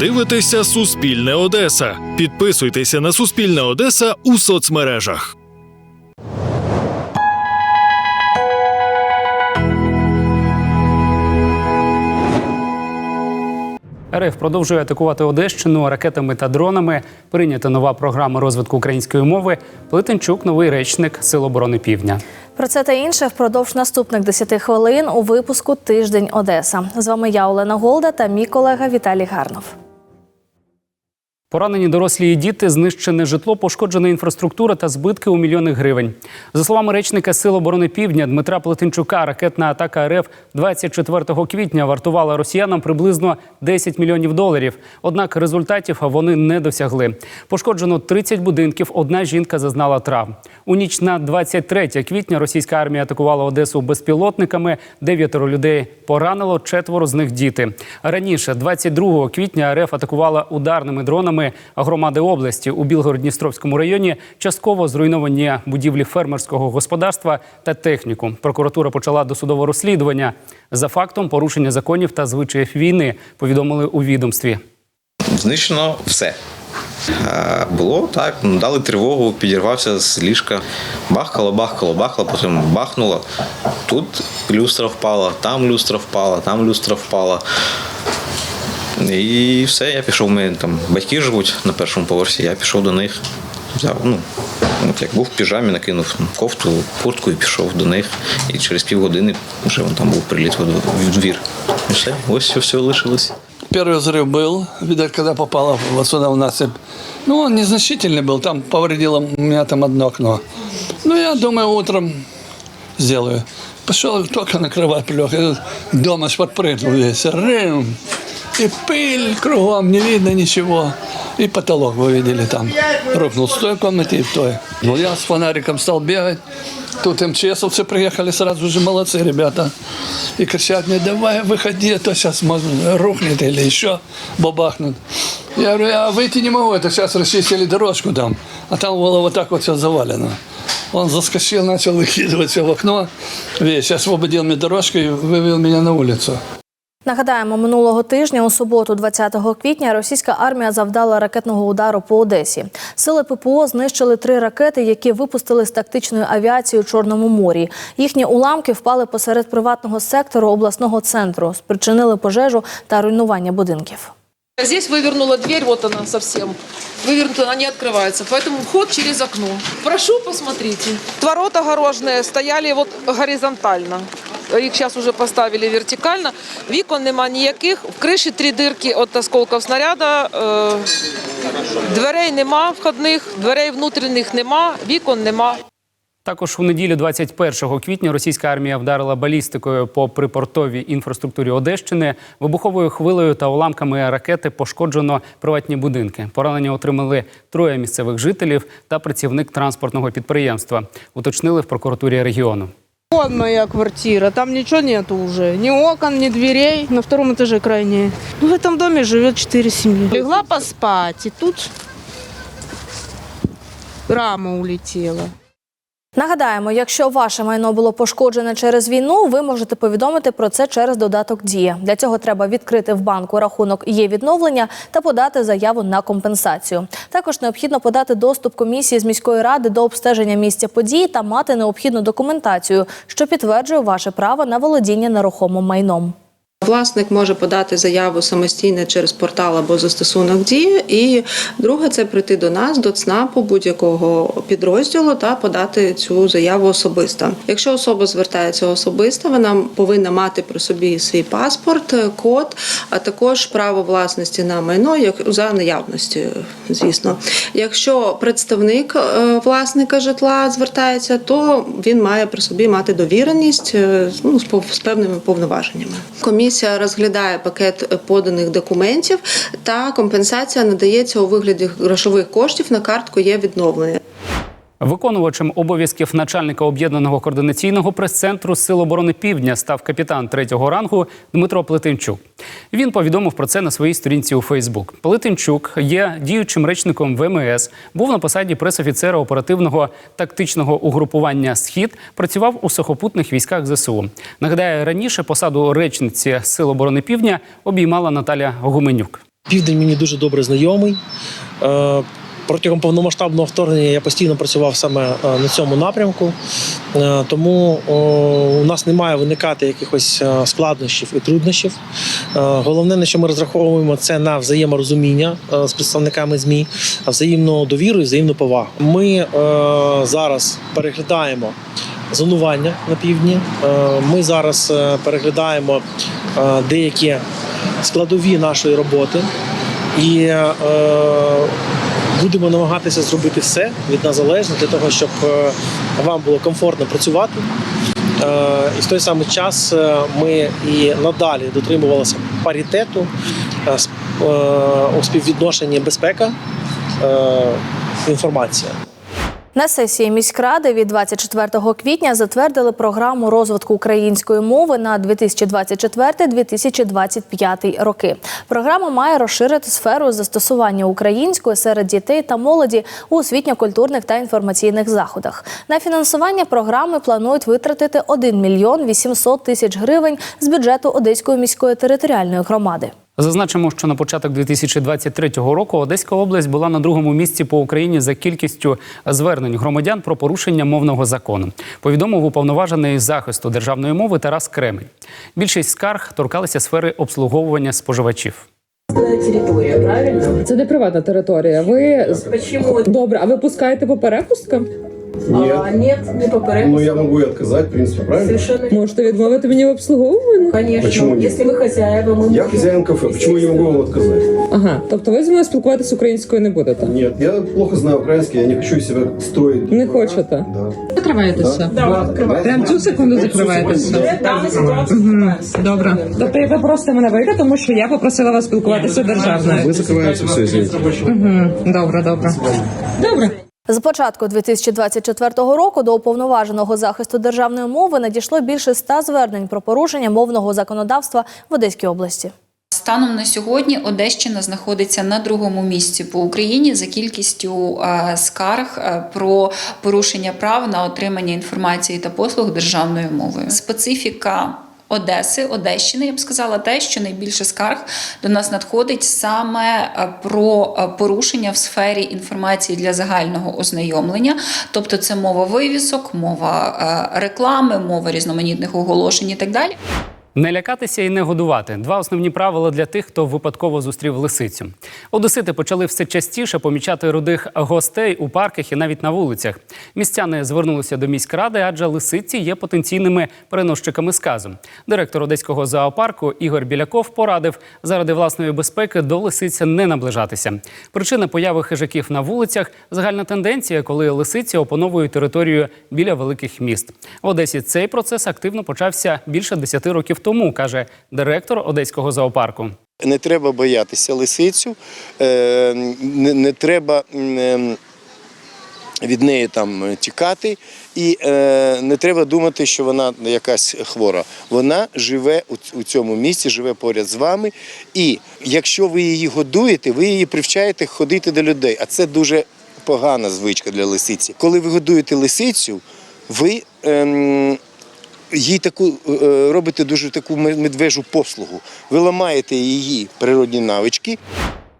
дивитеся Суспільне Одеса. Підписуйтеся на Суспільне Одеса у соцмережах. РФ продовжує атакувати Одещину ракетами та дронами. Прийнята нова програма розвитку української мови. Плетенчук, новий речник Сил оборони Півдня. Про це та інше впродовж наступних 10 хвилин у випуску Тиждень Одеса. З вами я Олена Голда та мій колега Віталій Гарнов. Поранені дорослі і діти, знищене житло, пошкоджена інфраструктура та збитки у мільйони гривень. За словами речника Сил оборони Півдня Дмитра Плетенчука, ракетна атака РФ 24 квітня вартувала росіянам приблизно 10 мільйонів доларів. Однак результатів вони не досягли. Пошкоджено 30 будинків. Одна жінка зазнала травм. У ніч на 23 квітня російська армія атакувала Одесу безпілотниками. Дев'ятеро людей поранило, четверо з них діти. Раніше, 22 квітня, РФ атакувала ударними дронами громади області у Білгород-Дністровському районі. Частково зруйновані будівлі фермерського господарства та техніку. Прокуратура почала досудове розслідування за фактом порушення законів та звичаїв війни. Повідомили у відомстві. Знищено все. Е, Було так, дали тривогу, підірвався з ліжка. Бахкало, бахкало, бахкало, потім бахнуло. Тут люстра впала, там люстра впала, там люстра впала. І все, я пішов. У мене там батьки живуть на першому поверсі, я пішов до них. Взяв, ну, от як був в піжамі, накинув кофту, куртку і пішов до них. І через півгодини вже вон там був приліт в двір. І все, ось все, все лишилось. Первый взрыв был, видать, когда попало вот сюда в насыпь. Ну, он незначительный был, там повредило у меня там одно окно. Ну, я думаю, утром сделаю. Пошел только накрывать плех. И дома аж подпрыгнул весь. Рым. И пыль кругом, не видно ничего. И потолок вы видели там. Рухнул в той комнате и в той. Ну, я с фонариком стал бегать. Тут МЧСовцы приехали сразу же, молодцы ребята. И кричат мне, давай выходи, а то сейчас можно рухнет или еще бабахнет. Я говорю, я выйти не могу, это сейчас расчистили дорожку там. А там было вот так вот все завалено. Он заскочил, начал выкидывать все в окно. Весь освободил мне дорожку и вывел меня на улицу. Нагадаємо, минулого тижня у суботу, 20 квітня, російська армія завдала ракетного удару по Одесі. Сили ППО знищили три ракети, які випустили з тактичної авіації у Чорному морі. Їхні уламки впали посеред приватного сектору обласного центру, спричинили пожежу та руйнування будинків. Здесь вывернула дверь, вот она совсем. Вывернута, она не открывается. Поэтому вход через окно. Прошу, посмотрите. Ворота огорожные стояли вот горизонтально. Їх зараз вже поставили вертикально. Вікон нема ніяких. В криші три дирки від осколків снаряда. Е, Дверей нема входних, дверей внутрішніх нема, вікон нема. Також у неділю 21 квітня російська армія вдарила балістикою по припортовій інфраструктурі Одещини. Вибуховою хвилею та уламками ракети пошкоджено приватні будинки. Поранення отримали троє місцевих жителів та працівник транспортного підприємства. Уточнили в прокуратурі регіону. Вот моя квартира, там ничего нету уже, ни окон, ни дверей, на втором этаже крайне. Ну, в этом доме живет четыре семьи. Легла поспать, и тут рама улетела. Нагадаємо, якщо ваше майно було пошкоджене через війну, ви можете повідомити про це через додаток Дія. Для цього треба відкрити в банку рахунок є відновлення та подати заяву на компенсацію. Також необхідно подати доступ комісії з міської ради до обстеження місця події та мати необхідну документацію, що підтверджує ваше право на володіння нерухомим майном. Власник може подати заяву самостійно через портал або застосунок дії. І друге це прийти до нас, до ЦНАПу будь-якого підрозділу та подати цю заяву особисто. Якщо особа звертається особисто, вона повинна мати при собі свій паспорт, код, а також право власності на майно, як за наявності, звісно. Якщо представник е, власника житла звертається, то він має при собі мати довіреність е, ну, з певними повноваженнями. Комісія розглядає пакет поданих документів, та компенсація надається у вигляді грошових коштів на картку є відновлення. Виконувачем обов'язків начальника об'єднаного координаційного прес-центру Сил оборони Півдня став капітан третього рангу Дмитро Плетенчук. Він повідомив про це на своїй сторінці у Фейсбук. Плетенчук є діючим речником ВМС, був на посаді пресофіцера оперативного тактичного угрупування Схід, працював у сухопутних військах ЗСУ. Нагадаю, раніше посаду речниці Сил оборони Півдня обіймала Наталя Гуменюк. Південь мені дуже добре знайомий. Протягом повномасштабного вторгнення я постійно працював саме е, на цьому напрямку, Е, тому у нас не має виникати якихось е, складнощів і труднощів. Головне, на що ми розраховуємо, це на взаєморозуміння з представниками ЗМІ, взаємну довіру і взаємну повагу. Ми зараз переглядаємо зонування на півдні. Ми зараз переглядаємо деякі складові нашої роботи і будемо намагатися зробити все від нас залежно для того, щоб е, вам було комфортно працювати. Е, І в той самий час е, ми і надалі дотримувалися паритету у співвідношенні безпека інформація. На сесії міськради від 24 квітня затвердили програму розвитку української мови на 2024-2025 роки. Програма має розширити сферу застосування української серед дітей та молоді у освітньо-культурних та інформаційних заходах. На фінансування програми планують витратити 1 мільйон 800 тисяч гривень з бюджету Одеської міської територіальної громади. Зазначимо, що на початок 2023 року Одеська область була на другому місці по Україні за кількістю звернень громадян про порушення мовного закону. Повідомив уповноважений захисту державної мови Тарас Кремень. Більшість скарг торкалися сфери обслуговування споживачів. Территория, правильно? Це не приватна територія. Ви Почему? добре, а ви пускаєте по перепусткам? Нет. А, нет, не по порядку. Ну, я могу и отказать, в принципе, правильно? Совершенно Можете відмовити мені в обслуговуванні? Конечно. Почему нет? Если вы хозяева, мы Я можем- хозяин кафе, почему я не могу вам отказать? Ага, тобто ви зі мною спілкуватися українською не будете? Нет, я плохо знаю украинский, я не хочу из себя строить. Не хочете? Да. Закриваєтеся? Да, мы закрываем. Прям цю секунду закриваєтеся? В данной ситуации закрываемся. Добре. Тобто ви попросите мене вийти, тому що я попросила вас спілкуватися державною. Вы закрываете все, извините. Угу. Добре, добре. Добре. З початку 2024 року до уповноваженого захисту державної мови надійшло більше ста звернень про порушення мовного законодавства в Одеській області. Станом на сьогодні Одещина знаходиться на другому місці по Україні за кількістю е, скарг е, про порушення прав на отримання інформації та послуг державною мовою. Специфіка. Одеси, Одещини, я б сказала, те, що найбільше скарг до нас надходить саме е, про е, порушення в сфері інформації для загального ознайомлення, тобто це мова вивісок, мова е, реклами, мова різноманітних оголошень і так далі. Не лякатися і не годувати два основні правила для тих, хто випадково зустрів лисицю. Одесити почали все частіше помічати рудих гостей у парках і навіть на вулицях. Містяни звернулися до міськради, адже лисиці є потенційними переносчиками сказу. Директор одеського зоопарку Ігор Біляков порадив заради власної безпеки до лисиці не наближатися. Причина появи хижаків на вулицях загальна тенденція, коли лисиці опановують територію біля великих міст. В Одесі цей процес активно почався більше 10 років тому, каже директор одеського зоопарку. Не треба боятися лисицю, е, не, треба ем, від неї там тікати, і е, не треба думати, що вона якась хвора. Вона живе у, у цьому місці, живе поряд з вами. І якщо ви її годуєте, ви її привчаєте ходити до людей. А це дуже погана звичка для лисиці. Коли ви годуєте лисицю, ви. Ем, їй таку е, робите дуже таку медвежу послугу. Ви ламаєте її природні навички.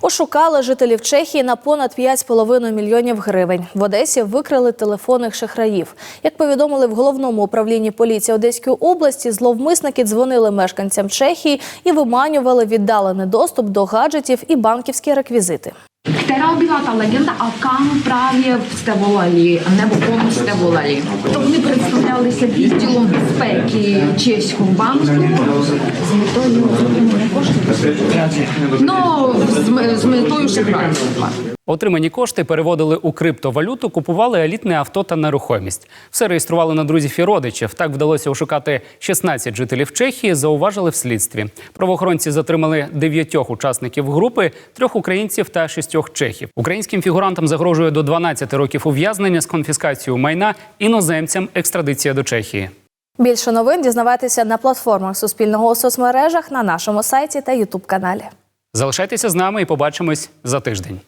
Ошукали жителів Чехії на понад 5,5 мільйонів гривень. В Одесі викрили телефонних шахраїв. Як повідомили в головному управлінні поліції Одеської області, зловмисники дзвонили мешканцям Чехії і виманювали віддалений доступ до гаджетів і банківські реквізити. Která byla ta legenda a kam právě jste volali, nebo komu jste volali? To вони представлялися відділом безпеки чеського банку з метою. Ну, з, з метою шахрайства. Отримані кошти переводили у криптовалюту, купували елітне авто та нерухомість. Все реєстрували на друзів і родичів. Так вдалося ошукати 16 жителів Чехії. Зауважили в слідстві. Правоохоронці затримали дев'ятьох учасників групи, трьох українців та шістьох чехів. Українським фігурантам загрожує до 12 років ув'язнення з конфіскацією майна іноземцям екстрадиція до Чехії. Більше новин дізнавайтеся на платформах Суспільного у соцмережах на нашому сайті та Ютуб каналі. Залишайтеся з нами і побачимось за тиждень.